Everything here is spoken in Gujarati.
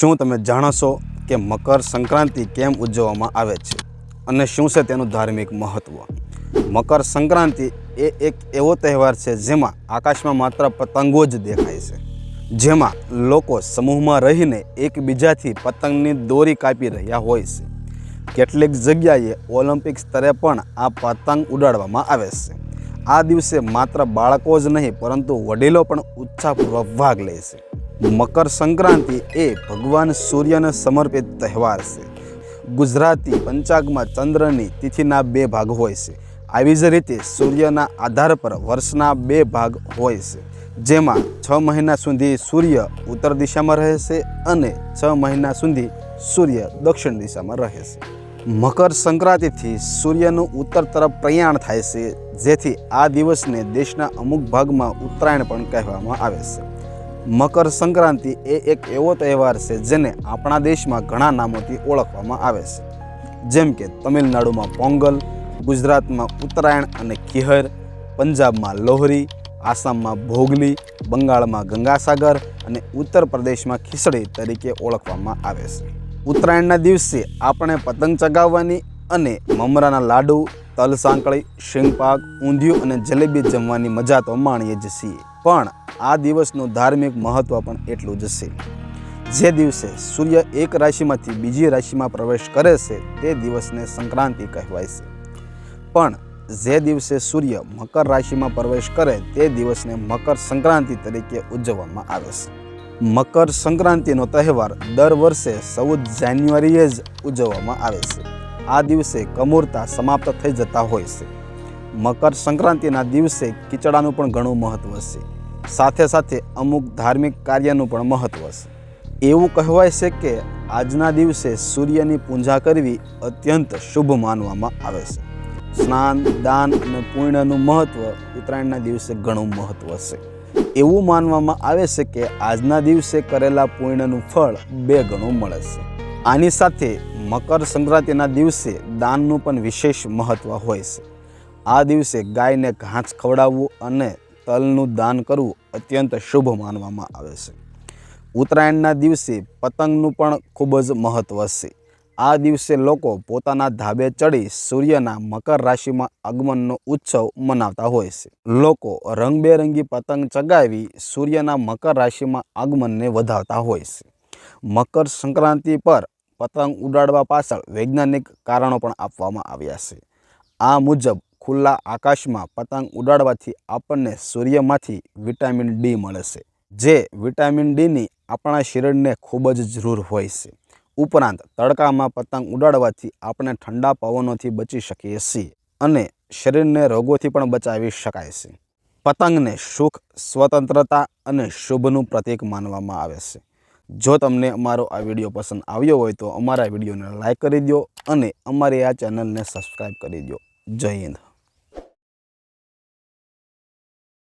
શું તમે જાણો છો કે મકર સંક્રાંતિ કેમ ઉજવવામાં આવે છે? અને શું છે તેનું ધાર્મિક મહત્ત્વ મકર સંક્રાંતિ એ એક એવો તહેવાર છે જેમાં આકાશમાં માત્ર પતંગો જ દેખાય છે. જેમાં લોકો સમૂહમાં રહીને એકબીજાથી પતંગની દોરી કાપી રહ્યા હોય છે. કેટલીક જગ્યાએ ઓલિમ્પિક સ્તરે પણ આ પતંગ ઉડાડવામાં આવે છે. આ દિવસે માત્ર બાળકો જ નહીં, પરંતુ વડીલો પણ ઉત્સાહપૂર્વક ભાગ લે છે. મકર સંક્રાંતિ એ ભગવાન સૂર્યને સમર્પિત તહેવાર છે. ગુજરાતી પંચાગમાં ચંદ્રની તિથિના બે ભાગ હોય છે. આવી જ રીતે સૂર્યના આધાર પર વર્ષના બે ભાગ હોય છે. જેમાં છ મહિના સુધી સૂર્ય ઉત્તર દિશામાં રહે છે અને છ મહિના સુધી સૂર્ય દક્ષિણ દિશામાં રહે છે. મકર સંક્રાંતિથી સૂર્યનું ઉત્તર તરફ પ્રયાણ થાય છે, જેથી આ દિવસને દેશના અમુક ભાગમાં ઉત્તરાયણ પણ કહેવામાં આવે છે. મકર સંક્રાંતિ એ એક એવો તહેવાર છે જેને આપણા દેશમાં ઘણા નામોથી ઓળખવામાં આવે છે. જેમ કે તમિલનાડુમાં પોંગલ, ગુજરાતમાં ઉત્તરાયણ અને ખિહર, પંજાબમાં લોહરી, આસામમાં ભોગલી, બંગાળમાં ગંગાસાગર અને ઉત્તર પ્રદેશમાં ખીચડી તરીકે ઓળખવામાં આવે છે. ઉત્તરાયણના દિવસે આપણે પતંગ ચગાવવાની અને મમરાના લાડુ, તલ સાંકળી શીંગપાક ઊંધિયું અને જલેબી જમવાની મજા તો માણીએ જ છીએ. પણ આ દિવસનું ધાર્મિક મહત્ત્વ પણ એટલું જ છે. જે દિવસે સૂર્ય એક રાશિમાંથી બીજી રાશિમાં પ્રવેશ કરે છે, તે દિવસને સંક્રાંતિ કહેવાય છે. પણ જે દિવસે સૂર્ય મકર રાશિમાં પ્રવેશ કરે, તે દિવસને મકર સંક્રાંતિ તરીકે ઉજવવામાં આવે છે. મકર સંક્રાંતિનો તહેવાર દર વર્ષે ચૌદ જાન્યુઆરીએ જ ઉજવવામાં આવે છે. આ દિવસે કમૂરતા સમાપ્ત થઈ જતા હોય છે. મકર સંક્રાંતિના દિવસે કિચડાનું પણ ઘણું મહત્ત્વ છે. સાથે સાથે અમુક ધાર્મિક કાર્યનું પણ મહત્ત્વ છે. એવું કહેવાય છે કે આજના દિવસે સૂર્યની પૂજા કરવી અત્યંત શુભ માનવામાં આવે છે. સ્નાન, દાન અને પુણ્યનું મહત્ત્વ ઉત્તરાયણના દિવસે ઘણું મહત્ત્વ છે. એવું માનવામાં આવે છે કે આજના દિવસે કરેલા પુણ્યનું ફળ બે ગણું મળે છે. આની સાથે મકર સંક્રાંતિના દિવસે દાનનું પણ વિશેષ મહત્ત્વ હોય છે. આ દિવસે ગાયને ઘાસ ખવડાવવું અને તલનું દાન કરવું અત્યંત શુભ માનવામાં આવે છે. ઉત્તરાયણના દિવસે પતંગનું પણ ખૂબ જ મહત્ત્વ છે. આ દિવસે લોકો પોતાના ધાબે ચડી સૂર્યના મકર રાશિમાં આગમનનો ઉત્સવ મનાવતા હોય છે. લોકો રંગબેરંગી પતંગ ચગાવી સૂર્યના મકર રાશિમાં આગમનને વધાવતા હોય છે. મકર સંક્રાંતિ પર પતંગ ઉડાડવા પાછળ વૈજ્ઞાનિક કારણો પણ આપવામાં આવ્યા છે. આ મુજબ ખુલ્લા આકાશમાં પતંગ ઉડાડવાથી આપણને સૂર્યમાંથી વિટામિન ડી મળે છે, જે વિટામિન ડીની આપણા શરીરને ખૂબ જ જરૂર હોય છે. ઉપરાંત, તડકામાં પતંગ ઉડાડવાથી આપણે ઠંડા પવનોથી બચી શકીએ છીએ અને શરીરને રોગોથી પણ બચાવી શકાય છે. પતંગને સુખ, સ્વતંત્રતા અને શુભનું પ્રતીક માનવામાં આવે છે. જો તમને અમારો આ વીડિયો પસંદ આવ્યો હોય તો અમારા વિડીયોને લાઇક કરી દો અને અમારી આ ચેનલને સબસ્ક્રાઈબ કરી દો. જય હિન્દ.